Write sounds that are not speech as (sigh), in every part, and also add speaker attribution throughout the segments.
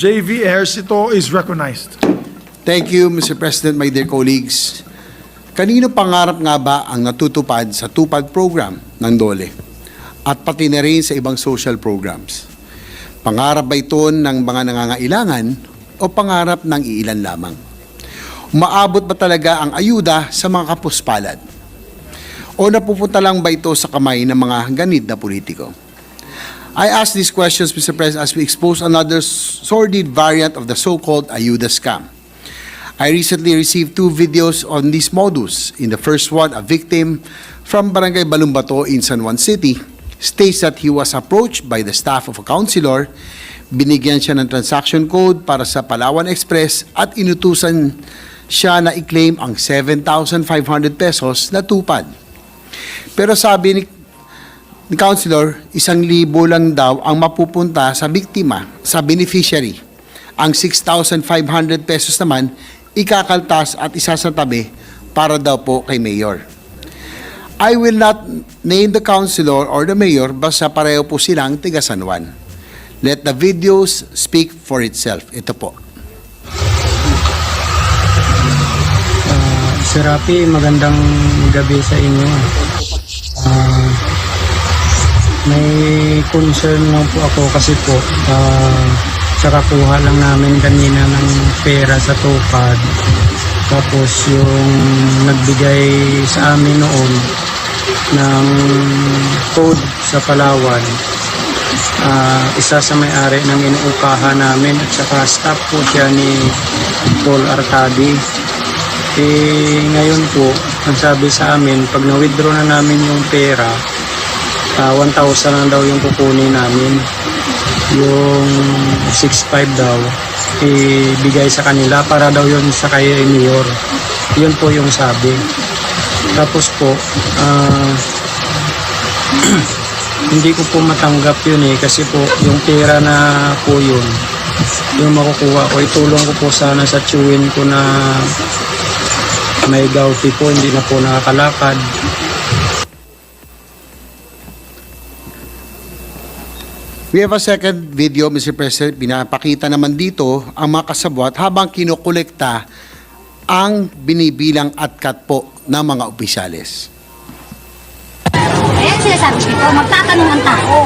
Speaker 1: JV Ejercito is recognized.
Speaker 2: Thank you, Mr. President, my dear colleagues. Kanino pangarap nga ba ang natutupad sa tupad program ng DOLE? At pati na rin sa ibang social programs. Pangarap ba ito ng mga nangangailangan o pangarap ng iilan lamang? Umaabot ba talaga ang ayuda sa mga kapuspalad? O napupunta lang ba ito sa kamay ng mga ganid na politiko? I ask these questions, Mr. President, as we expose another sordid variant of the so-called Ayuda scam. I recently received two videos on this modus. In the first one, a victim from Barangay Balumbato in San Juan City states that he was approached by the staff of a counselor, binigyan siya ng transaction code para sa Palawan Express at inutusan siya na i-claim ang 7,500 pesos na tupad. Pero sabi ni ni Counselor, isang libo lang daw ang mapupunta sa biktima, sa beneficiary. Ang 6,500 pesos naman, ikakaltas at isasatabi para daw po kay Mayor. I will not name the counselor or the mayor basta pareho po silang tiga San Juan. Let the videos speak for itself. Ito po.
Speaker 3: Sir Rafi, magandang gabi sa inyo. Ah, may concern lang po ako kasi po ah, sa kakuha lang namin kanina ng pera sa tupad. Tapos yung nagbigay sa amin noon ng code sa Palawan. Ah, isa sa may-ari ng inuupahan namin at saka staff po siya ni Paul Arcadi. Eh, ngayon po, ang sabi sa amin, pag na-withdraw na namin yung pera, ah, 1,000 lang daw yung kukunin namin. Yung 6,500 daw, ibigay sa kanila para daw yun sa kay Mayor. Yun po yung sabi. Tapos po, ah, (clears throat) hindi ko po matanggap yun eh kasi po yung pera na po yun yung makukuha ko itulong ko po sana sa chewin ko na may gouty po hindi na po nakakalakad
Speaker 2: We have a second video, Mr. President. Pinapakita naman dito ang mga kasabwat habang kinukolekta ang binibilang at kat po ng mga opisyales.
Speaker 4: Ayan sinasabi ko, magtatanong ang tao.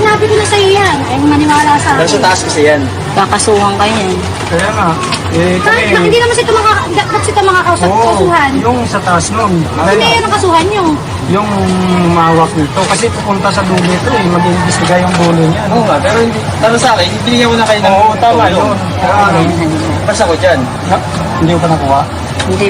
Speaker 4: Sinabi ko na sa'yo yan, ay maniwala sa akin.
Speaker 5: taas kasi yan.
Speaker 6: Kakasuhan kayo yan.
Speaker 3: kaya nga eh
Speaker 4: Kahit na hindi naman sito mga, ba't sito mga kausap,
Speaker 3: Oo,
Speaker 4: kasuhan?
Speaker 3: yung sa taas nun
Speaker 4: Hindi yan ang kasuhan nyo.
Speaker 3: yung mawak nito kasi pupunta sa dulo ito eh mag-iimbestiga yung dulo niya
Speaker 5: Oo nga, pero hindi, pero sa akin, binigyan ko na kayo ng
Speaker 3: Oo, tama yun. Tama yun.
Speaker 5: Basta ko dyan.
Speaker 3: Ha? hindi ko pa nakuha
Speaker 6: Hindi.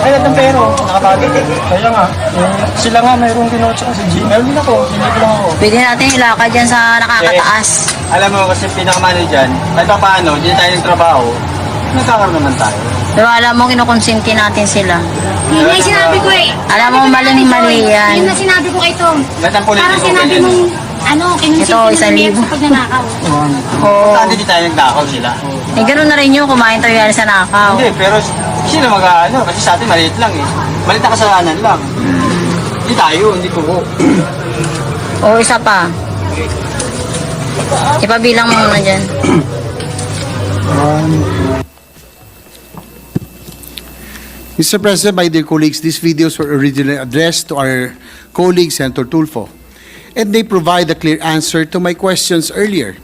Speaker 3: Ay, lahat ng pero, nakatali. Kaya nga, eh, sila nga mayroong kinotsa kasi G. Meron din ako, hindi ko lang ako.
Speaker 6: Pwede natin ilakad dyan sa nakakataas.
Speaker 5: Alam mo kasi pinakamano dyan, kahit pa paano, dyan tayo ng trabaho, nagkakaroon naman tayo.
Speaker 6: Pero alam mo, kinukonsinti natin sila.
Speaker 4: Yun na yung sinabi ko eh.
Speaker 6: Alam mo,
Speaker 4: Sabi ko na
Speaker 6: mali
Speaker 4: ito eh.
Speaker 6: yan.
Speaker 4: Yun na sinabi ko kay Tom.
Speaker 5: Lahat ng politiko,
Speaker 4: Parang sinabi
Speaker 5: ganyan.
Speaker 4: mong, ano, kinonsinti
Speaker 6: Ito,
Speaker 4: ng
Speaker 6: isang
Speaker 4: mayor
Speaker 6: libo.
Speaker 4: sa pagnanakaw.
Speaker 6: Oo.
Speaker 5: Saan hindi tayo nagdakaw sila?
Speaker 6: Eh, ganun na rin yun, kumain tayo yan sa nakaw.
Speaker 5: Hindi, pero sino mag ano, kasi sa atin maliit lang eh. Maliit na kasalanan lang. Hindi tayo, hindi ko.
Speaker 6: O, isa pa. Ipabilang mo muna dyan.
Speaker 2: Mr. President, my dear colleagues, these videos were originally addressed to our colleague, Senator Tulfo, and they provide a clear answer to my questions earlier.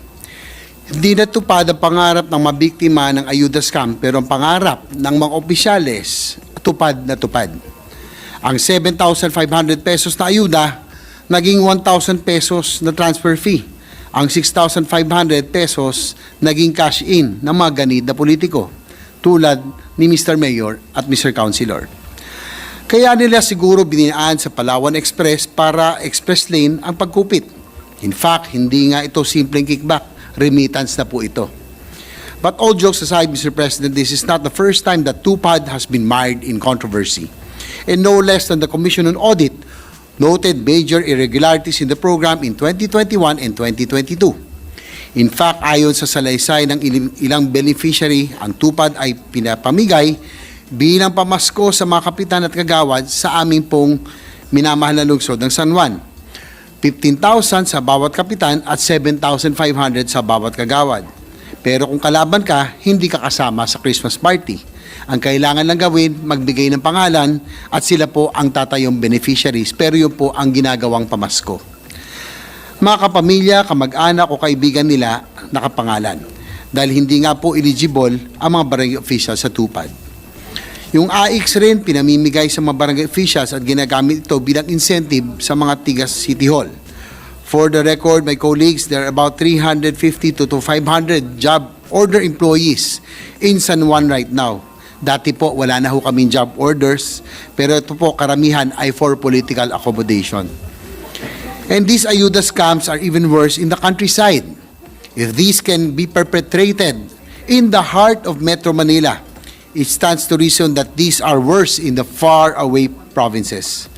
Speaker 2: Hindi natupad ang pangarap ng mabiktima ng ayuda scam, pero ang pangarap ng mga opisyales, tupad na tupad. Ang 7,500 pesos na ayuda, naging 1,000 pesos na transfer fee. Ang 6,500 pesos, naging cash in ng mga ganid na politiko tulad ni Mr. Mayor at Mr. Councilor. Kaya nila siguro biniyaan sa Palawan Express para express lane ang pagkupit. In fact, hindi nga ito simpleng kickback, remittance na po ito. But all jokes aside, Mr. President, this is not the first time that TUPAD has been mired in controversy. And no less than the Commission on Audit noted major irregularities in the program in 2021 and 2022. In fact, ayon sa salaysay ng ilang beneficiary, ang tupad ay pinapamigay bilang pamasko sa mga kapitan at kagawad sa aming pong minamahal na lungsod ng San Juan. 15,000 sa bawat kapitan at 7,500 sa bawat kagawad. Pero kung kalaban ka, hindi ka kasama sa Christmas party. Ang kailangan lang gawin, magbigay ng pangalan at sila po ang tatayong beneficiaries pero yun po ang ginagawang pamasko. Mga kapamilya, kamag-anak o kaibigan nila nakapangalan dahil hindi nga po eligible ang mga barangay officials sa tupad. Yung AX rin, pinamimigay sa mga barangay officials at ginagamit ito bilang incentive sa mga tigas City Hall. For the record, my colleagues, there are about 350 to, to 500 job order employees in San Juan right now. Dati po, wala na ho kaming job orders, pero ito po, karamihan ay for political accommodation. And these ayuda scams are even worse in the countryside. If these can be perpetrated in the heart of Metro Manila, it stands to reason that these are worse in the far away provinces.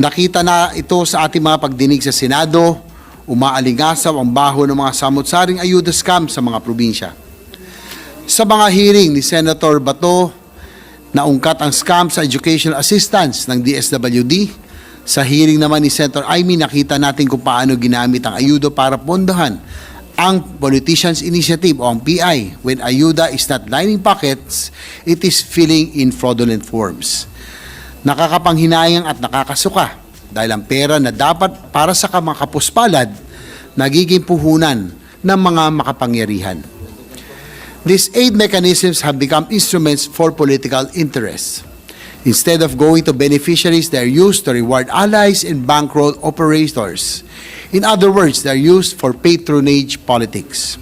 Speaker 2: Nakita na ito sa ating mga pagdinig sa Senado, umaalingasaw ang baho ng mga samot-saring ayuda scam sa mga probinsya. Sa mga hearing ni Senator Bato, naungkat ang scam sa educational assistance ng DSWD. Sa hearing naman ni Senator Aimee, nakita natin kung paano ginamit ang ayuda para pondahan ang Politicians Initiative o ang PI. When ayuda is not lining pockets, it is filling in fraudulent forms. Nakakapanghinayang at nakakasuka dahil ang pera na dapat para sa mga kapuspalad nagiging puhunan ng mga makapangyarihan. These aid mechanisms have become instruments for political interests. Instead of going to beneficiaries, they're used to reward allies and bankroll operators. In other words, they're used for patronage politics.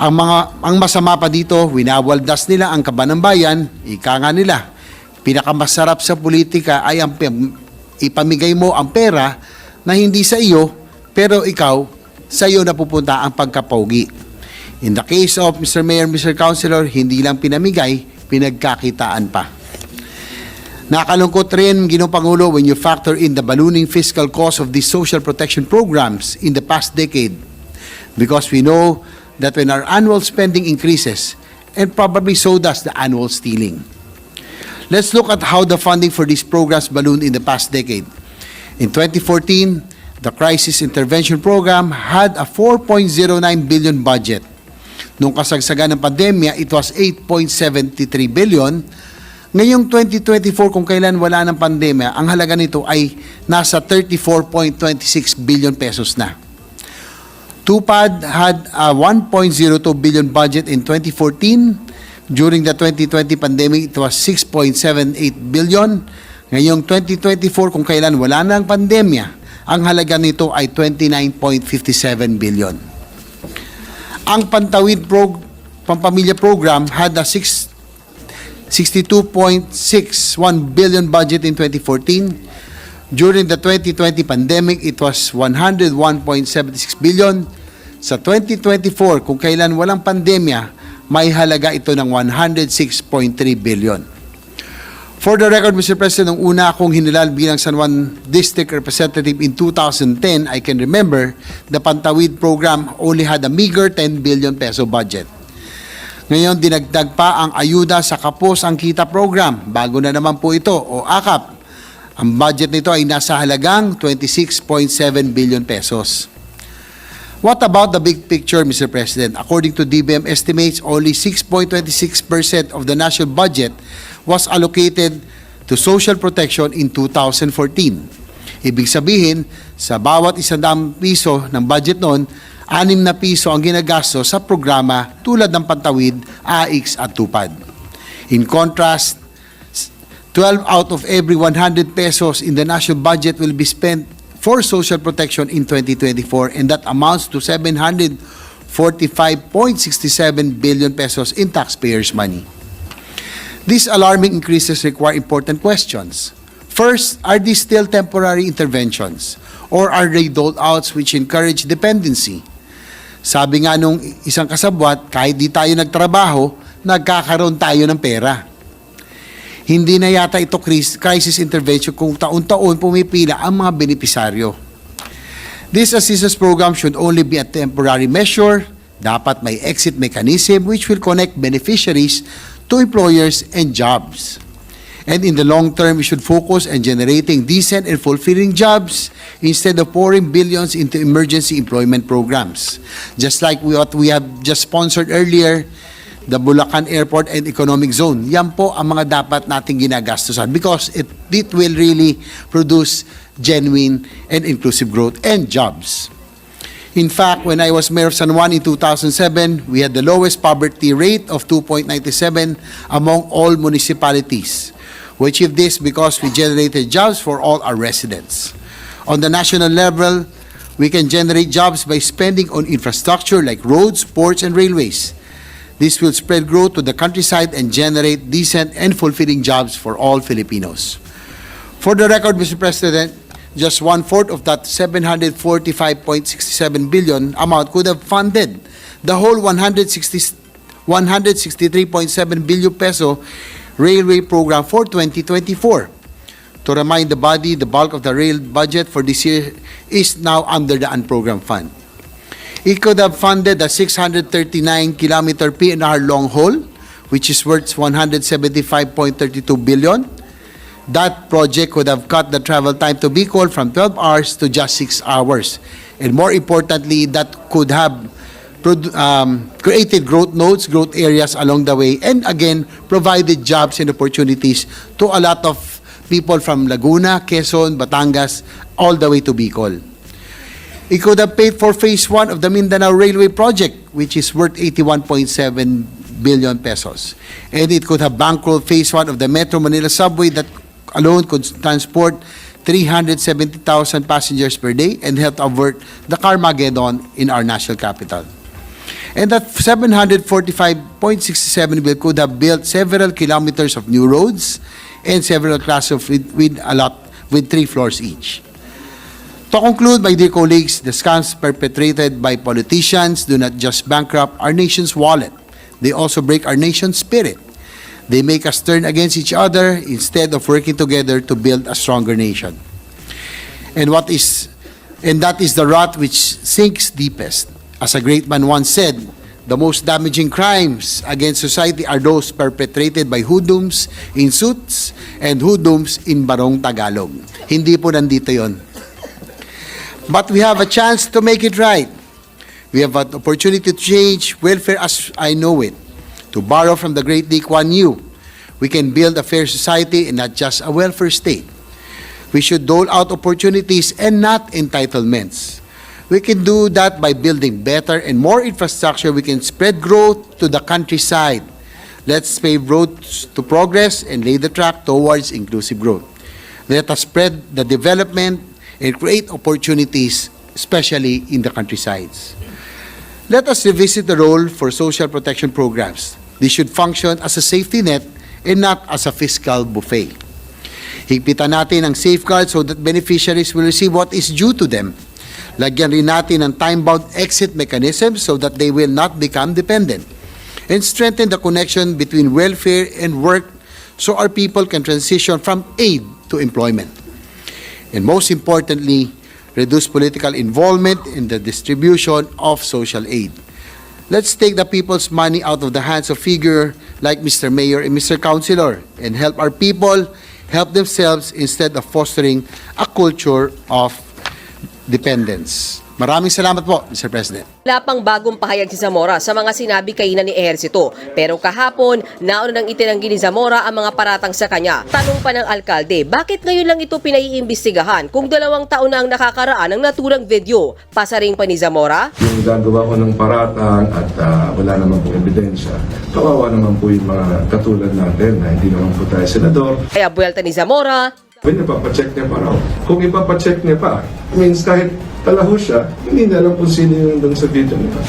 Speaker 2: Ang mga ang masama pa dito, winawaldas nila ang kaban ng bayan, ika nga nila. Pinakamasarap sa politika ay ang pam- ipamigay mo ang pera na hindi sa iyo, pero ikaw, sa iyo napupunta ang pagkapogi. In the case of Mr. Mayor, Mr. Councilor, hindi lang pinamigay, pinagkakitaan pa. Nakalungkot rin, Ginoong Pangulo, when you factor in the ballooning fiscal cost of these social protection programs in the past decade. Because we know that when our annual spending increases, and probably so does the annual stealing. Let's look at how the funding for these programs ballooned in the past decade. In 2014, the Crisis Intervention Program had a 4.09 billion budget. Nung kasagsagan ng pandemya, it was 8.73 billion. Ngayong 2024, kung kailan wala ng pandemya, ang halaga nito ay nasa 34.26 billion pesos na. TUPAD had a 1.02 billion budget in 2014. During the 2020 pandemic, it was 6.78 billion. Ngayong 2024, kung kailan wala na ang pandemya, ang halaga nito ay 29.57 billion. Ang Pantawid Prog Pampamilya Program had a 6 62.61 billion budget in 2014. During the 2020 pandemic, it was 101.76 billion. Sa 2024, kung kailan walang pandemya, may halaga ito ng 106.3 billion. For the record, Mr. President, nung una akong hinilal bilang San Juan District Representative in 2010, I can remember the Pantawid program only had a meager 10 billion peso budget. Ngayon, dinagdag pa ang ayuda sa Kapos ang Kita program. Bago na naman po ito, o AKAP. Ang budget nito ay nasa halagang 26.7 billion pesos. What about the big picture, Mr. President? According to DBM estimates, only 6.26% of the national budget was allocated to social protection in 2014. Ibig sabihin, sa bawat isang piso ng budget noon, anim na piso ang ginagasto sa programa tulad ng Pantawid, AIX at Tupad. In contrast, 12 out of every 100 pesos in the national budget will be spent for social protection in 2024 and that amounts to 745.67 billion pesos in taxpayers' money. These alarming increases require important questions. First, are these still temporary interventions or are they doled outs which encourage dependency? Sabi nga nung isang kasabwat, kahit di tayo nagtrabaho, nagkakaroon tayo ng pera. Hindi na yata ito cris- crisis intervention kung taon-taon pumipila ang mga benepisaryo. This assistance program should only be a temporary measure. Dapat may exit mechanism which will connect beneficiaries to employers and jobs. And in the long term, we should focus on generating decent and fulfilling jobs instead of pouring billions into emergency employment programs. Just like what we have just sponsored earlier, the Bulacan Airport and Economic Zone. Yan po ang mga dapat nating ginagastusan because it, it will really produce genuine and inclusive growth and jobs. In fact, when I was mayor of San Juan in 2007, we had the lowest poverty rate of 2.97 among all municipalities. We achieved this because we generated jobs for all our residents. On the national level, we can generate jobs by spending on infrastructure like roads, ports, and railways. This will spread growth to the countryside and generate decent and fulfilling jobs for all Filipinos. For the record, Mr. President, just one-fourth of that 745.67 billion amount could have funded the whole 160 163.7 billion peso railway program for 2024. To remind the body, the bulk of the rail budget for this year is now under the unprogrammed fund. It could have funded the 639-kilometer PNR long haul, which is worth 175.32 billion. That project could have cut the travel time to Bicol from 12 hours to just 6 hours. And more importantly, that could have um, created growth nodes, growth areas along the way, and again, provided jobs and opportunities to a lot of people from Laguna, Quezon, Batangas, all the way to Bicol. It could have paid for phase one of the Mindanao Railway Project, which is worth 81.7 billion pesos. And it could have bankrolled phase one of the Metro Manila subway that alone could transport 370,000 passengers per day and help avert the Carmageddon in our national capital. And that 745.67 bill could have built several kilometers of new roads and several classes of with, with a lot with three floors each. To conclude, my dear colleagues, the scams perpetrated by politicians do not just bankrupt our nation's wallet, they also break our nation's spirit. They make us turn against each other instead of working together to build a stronger nation. And what is and that is the rot which sinks deepest. As a great man once said, the most damaging crimes against society are those perpetrated by hoodlums in suits and hoodlums in barong Tagalog. Hindi po nandito yon. But we have a chance to make it right. We have an opportunity to change welfare as I know it. To borrow from the great Lee Kuan Yew, we can build a fair society and not just a welfare state. We should dole out opportunities and not entitlements. We can do that by building better and more infrastructure. We can spread growth to the countryside. Let's pave roads to progress and lay the track towards inclusive growth. Let us spread the development and create opportunities, especially in the countrysides. Let us revisit the role for social protection programs. They should function as a safety net and not as a fiscal buffet. Higpitan natin ang safeguards so that beneficiaries will receive what is due to them. Lagyan rin natin ng time-bound exit mechanism so that they will not become dependent. And strengthen the connection between welfare and work so our people can transition from aid to employment. And most importantly, reduce political involvement in the distribution of social aid. Let's take the people's money out of the hands of figure like Mr. Mayor and Mr. Councilor and help our people help themselves instead of fostering a culture of dependence. Maraming salamat po, Mr. President.
Speaker 7: Wala pang bagong pahayag si Zamora sa mga sinabi kaina ni Ehersito. Pero kahapon, nauna nang itinanggi ni Zamora ang mga paratang sa kanya. Tanong pa ng alkalde, bakit ngayon lang ito pinaiimbestigahan kung dalawang taon na ang nakakaraan ng naturang video? Pasaring pa ni Zamora?
Speaker 8: yung gagawa ko ng paratang at ah, wala naman po ebidensya, kawawa naman po yung mga katulad natin na hindi naman po tayo senador.
Speaker 7: Kaya buwelta ni Zamora,
Speaker 8: When ipapacheck niya pa raw. Kung ipapacheck niya pa, means kahit talaho siya, hindi na alam kung sino yung doon sa video niya.